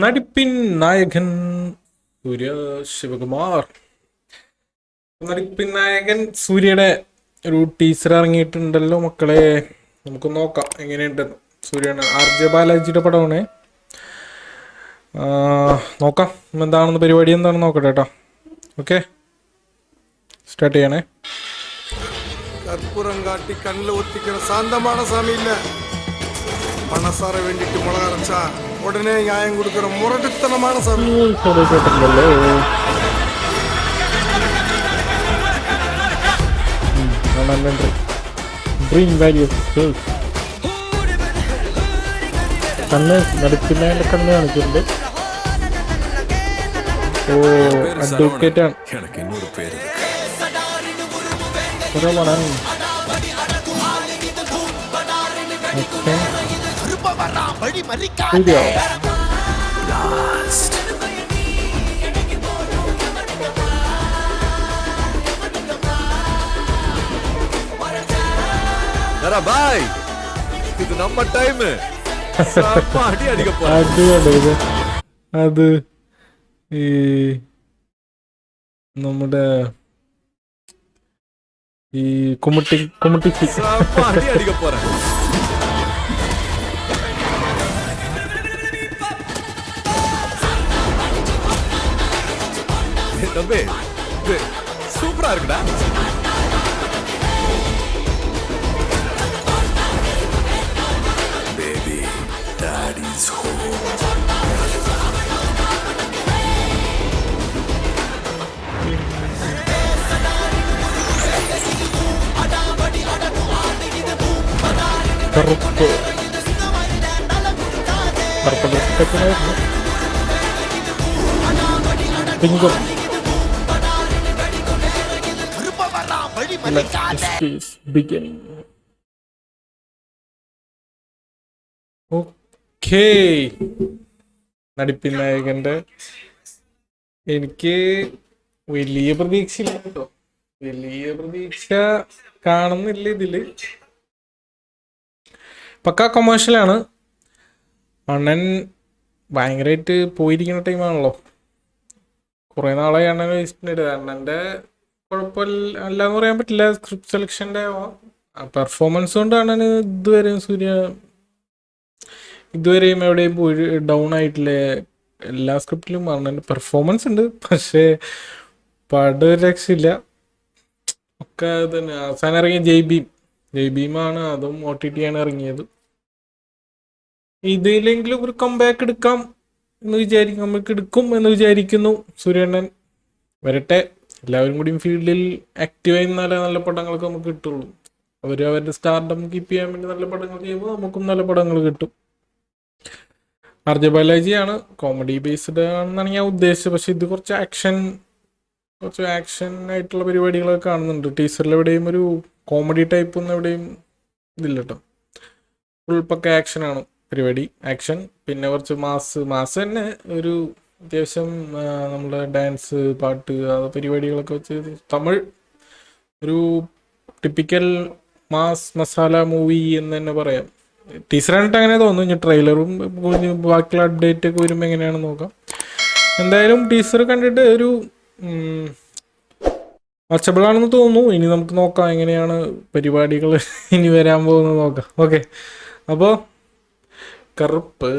നടിപ്പിൻ നായകൻ സൂര്യ ശിവകുമാർ. നടിപ്പിൻ നായകൻ സൂര്യയുടെ ഒരു ടീച്ചർ ഇറങ്ങിയിട്ടുണ്ടല്ലോ മക്കളെ. നമുക്ക് നോക്കാം എങ്ങനെയുണ്ടെന്ന്. സൂര്യയാണ് ആർ ജെ ബാലാജിയുടെ പടമാണ്. നോക്കാം. എന്താണെന്ന് പരിപാടി എന്താണെന്ന് നോക്കട്ടെ കേട്ടോ. ഓക്കെ സ്റ്റാർട്ട് ചെയ്യണേ. கற்பூரம் காட்டி கண்ணில் ஒத்திக்கிற சாந்தமான சாமி இல்ல மனசார வேண்டிட்டு முளக அரைச்சா உடனே நியாயம் கொடுக்கிற முரட்டுத்தனமான சாமி കേട്ടിട്ടുണ്ടല്ലോ ഡ്രീം വാല്യൂ കണ്ണ് നടുക്കുന്നതിന്റെ കണ്ണ് കാണിച്ചിട്ടുണ്ട് ഓ അഡ്വക്കേറ്റ് ആണ് எனக்கு இன்னொரு பேர் இருக்கு കുറവാണ് വീഡിയോ ஏடா பாய் இது நம்ம டைம் அடி அடிக்க போறோம் അത് കണ്ടോ ഇത് അത് ഈ നമ്മുടെ குமுட்டி குமுட்டி அடிக்க போறேன் தம்பி சூப்பரா இருக்குடா കറുപ്പ്. കറുപ്പ് ഡ്രസ്സൊക്കെയായിരുന്നു പിങ്കും ഓക്കേ നടിപ്പിൻ നായകന്റെ എനിക്ക് വലിയ പ്രതീക്ഷയില്ല കേട്ടോ. വലിയ പ്രതീക്ഷ കാണുന്നില്ല ഇതിൽ. പക്ക കൊമേഴ്ഷ്യലാണ് അണ്ണൻ ഭയങ്കരമായിട്ട് പോയിരിക്കുന്ന ടൈമാണല്ലോ കുറേ നാളായി അണ്ണൻ വെച്ചിട്ടുണ്ട് അണ്ണന്റെ കുഴപ്പമില്ല അല്ലാന്ന് പറയാൻ പറ്റില്ല. സ്ക്രിപ്റ്റ് സെലക്ഷന്റെ പെർഫോമൻസ് കൊണ്ട് അണ്ണന് ഇതുവരെയും സൂര്യ ഇതുവരെയും എവിടെയും പോയി ഡൗൺ ആയിട്ടില്ല. എല്ലാ സ്ക്രിപ്റ്റിലും അണ്ണന്റെ പെർഫോമൻസ് ഉണ്ട്. പക്ഷേ പടം രക്ഷയില്ല. ഒക്കെ തന്നെ. അവസാനം ഇറങ്ങിയ ജയ് ഭീം ജയ് ഭീമാണ് അതും ഒ ടി ടി ആണ് ഇറങ്ങിയത്. ഇതിലെങ്കിലും ഒരു കംബാക്ക് എടുക്കാം എന്ന് വിചാരിക്കും നമുക്ക് എടുക്കും എന്ന് വിചാരിക്കുന്നു സൂര്യണ്ണൻ. വരട്ടെ എല്ലാവരും കൂടിയും ഫീൽഡിൽ ആക്റ്റീവായി ആയിരുന്നാലേ നല്ല പടങ്ങളൊക്കെ നമുക്ക് കിട്ടുള്ളൂ. അവർ അവരുടെ സ്റ്റാർഡം കീപ്പ് ചെയ്യാൻ വേണ്ടി നല്ല പടങ്ങൾ ചെയ്യുമ്പോൾ നമുക്കും നല്ല പടങ്ങൾ കിട്ടും. ആർജ ബാലാജിയാണ് കോമഡി ബേസ്ഡ് ആണെന്നാണ് ഞാൻ ഉദ്ദേശിച്ചത്. പക്ഷെ ഇത് കുറച്ച് ആക്ഷൻ കുറച്ച് ആക്ഷൻ ആയിട്ടുള്ള പരിപാടികളൊക്കെ കാണുന്നുണ്ട്. ടീച്ചറിൽ എവിടെയും ഒരു കോമഡി ടൈപ്പ് ഒന്നും എവിടെയും ഇതില്ല കേട്ടോ ഫുൾ പക്ക ആക്ഷനാണ് പരിപാടി ആക്ഷൻ പിന്നെ കുറച്ച് മാസ് മാസ് തന്നെ ഒരു അത്യാവശ്യം നമ്മുടെ ഡാൻസ് പാട്ട് പരിപാടികളൊക്കെ വെച്ച് തമിഴ്. ഒരു ടിപ്പിക്കൽ മാസ് മസാല മൂവി എന്ന് തന്നെ പറയാം. ടീച്ചറായിട്ട് അങ്ങനെ തോന്നുന്നു ട്രെയിലറും ബാക്കിയുള്ള അപ്ഡേറ്റ് ഒക്കെ വരുമ്പോൾ എങ്ങനെയാണെന്ന് നോക്കാം. എന്തായാലും ടീച്ചർ കണ്ടിട്ട് ഒരു മച്ചബിളാണെന്ന് തോന്നുന്നു. ഇനി നമുക്ക് നോക്കാം എങ്ങനെയാണ് പരിപാടികൾ ഇനി വരാൻ പോകുന്നത് നോക്കാം. ഓക്കെ അപ്പോൾ കറുപ്പ്.